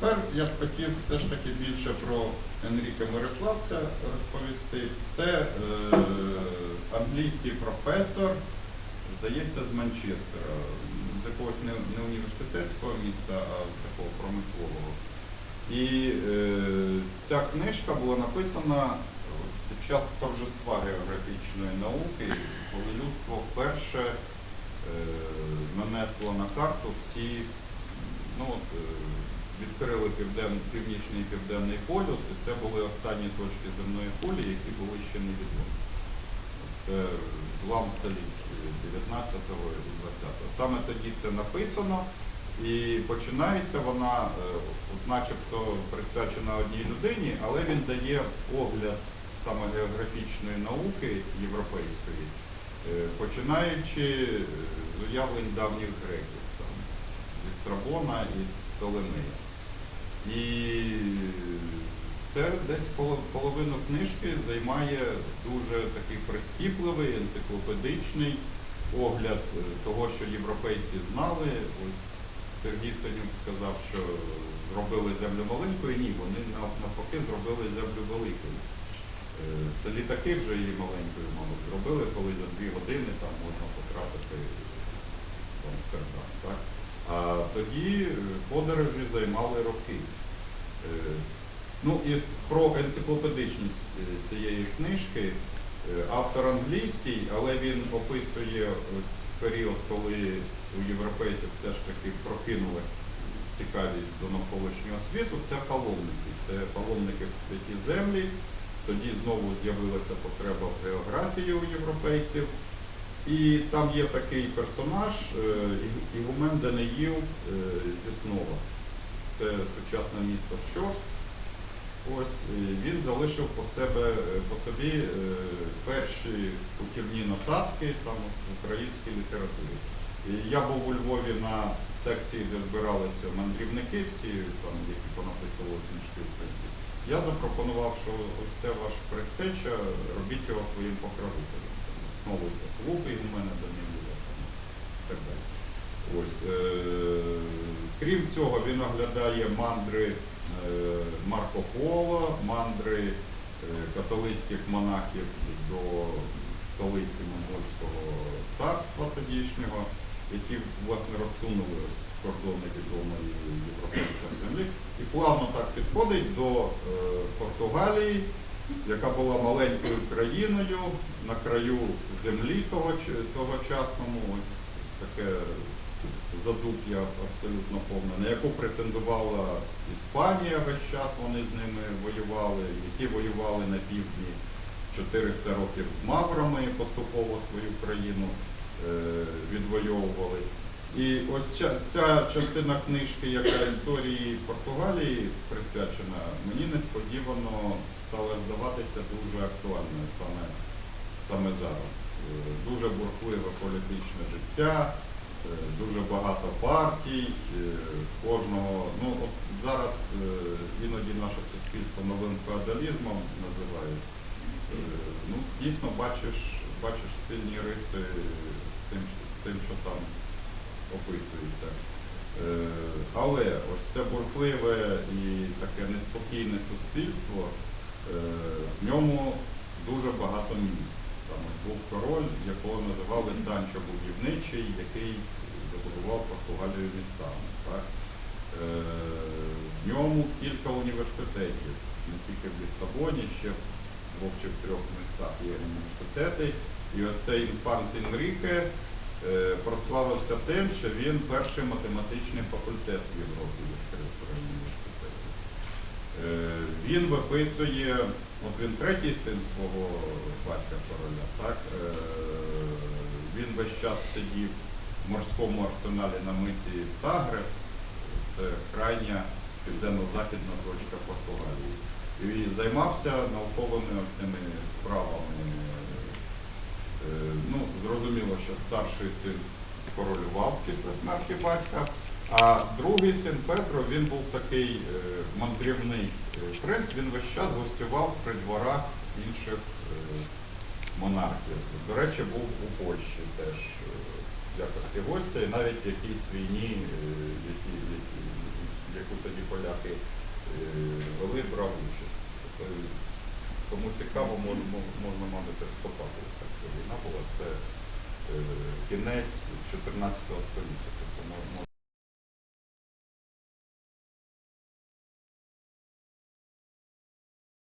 тепер я б хотів все ж таки більше про Енріке Мирославця розповісти. Це е, англійський професор, здається, з Манчестера, з якогось не, не університетського міста, а такого промислового. І е, ця книжка була написана під час торжества географічної науки, коли людство вперше е, нанесло на карту всі, ну, от, е, відкрили півден, північний і південний полюс, і це були останні точки земної кулі, які були ще невідомі. Це злам століть 19-го і 20-го. Саме тоді це написано. І починається вона, е, начебто присвячена одній людині, але він дає огляд саме географічної науки європейської, е, починаючи е, з уявлень давніх греків, там, зі Страбона і з Толемея. І це десь половину книжки займає дуже такий прискіпливий, енциклопедичний огляд е, того, що європейці знали. Ось Сергій Сенюк сказав, що зробили землю маленькою. Ні, вони навпаки зробили землю великою. Е, Це літаки вже її маленькою, мабуть, зробили, коли за дві години там можна потрапити в Амстердам. А тоді подорожі займали роки. Е, Ну і про енциклопедичність е, цієї книжки. Е, Автор англійський, але він описує період, коли у європейців все ж таки прокинулась цікавість до навколишнього світу. Це паломники. Це паломники в святі землі. Тоді знову з'явилася потреба в географії у європейців. І там є такий персонаж, е, Ігумен Даниїл е, зі Снова. Це сучасне місто Щорс. Ось е, він залишив по себе по собі перші путівні нотатки там в українській літературі. Я був у Львові на секції, де збиралися мандрівники, всі там, які понаписували книжки українські. Я запропонував, що ось це ваш предтеча, робіть його своїм покровителем. Там, Основуйте клуб і у мене до нього і так далі. Ось, е, крім цього, він оглядає мандри е, Марко Поло, мандри е, католицьких монахів до столиці Монгольського царства тодішнього, які власне розсунули кордони відомої європейцям землі. І плавно так підходить до Португалії, яка була маленькою країною на краю землі того, тогочасному. Ось таке задуття абсолютно повне, на яку претендувала Іспанія весь час, вони з ними воювали, які воювали на півдні 400 років з маврами, поступово свою країну е, відвоювали. І ось ця, ця частина книжки, яка історії Португалії присвячена, мені несподівано стала здаватися дуже актуальною саме, саме зараз. Е, Дуже бурхливе політичне життя, е, дуже багато партій, е, кожного. Ну от зараз іноді наше суспільство новим феодалізмом називають. Ну, дійсно бачиш, бачиш спільні риси з тим, з тим, що там описується. Е, Але ось це бурхливе і таке неспокійне суспільство, е, в ньому дуже багато міст. Там був король, якого називали Санчо Будівничий, який забудував Португалію містами. Так? Е, В ньому кілька університетів, не тільки в Лісабоні, ще в двох чи в трьох містах є університети. І ось цей інфант Енріке е, прославився тим, що він перший математичний факультет в Європі відкрив при університеті. Е, Він виписує, от він третій син свого батька короля, так? Е, Він весь час сидів в морському арсеналі на мисі Сагрес, це крайня південно-західна точка Португалії. І займався науковими справами. Що старший син королював після смерті батька, а другий син Петро, він був такий е, мандрівний е, принц, він весь час гостював при дворах інших е, монархів. До речі, був у Польщі теж в якості гостя, і навіть в якійсь війні, які, які, яку тоді поляки вели, брав участь. Тобто, Кому цікаво, можна, мабуть, ця війна була. Це кінець 14 століття. Тобто, мо-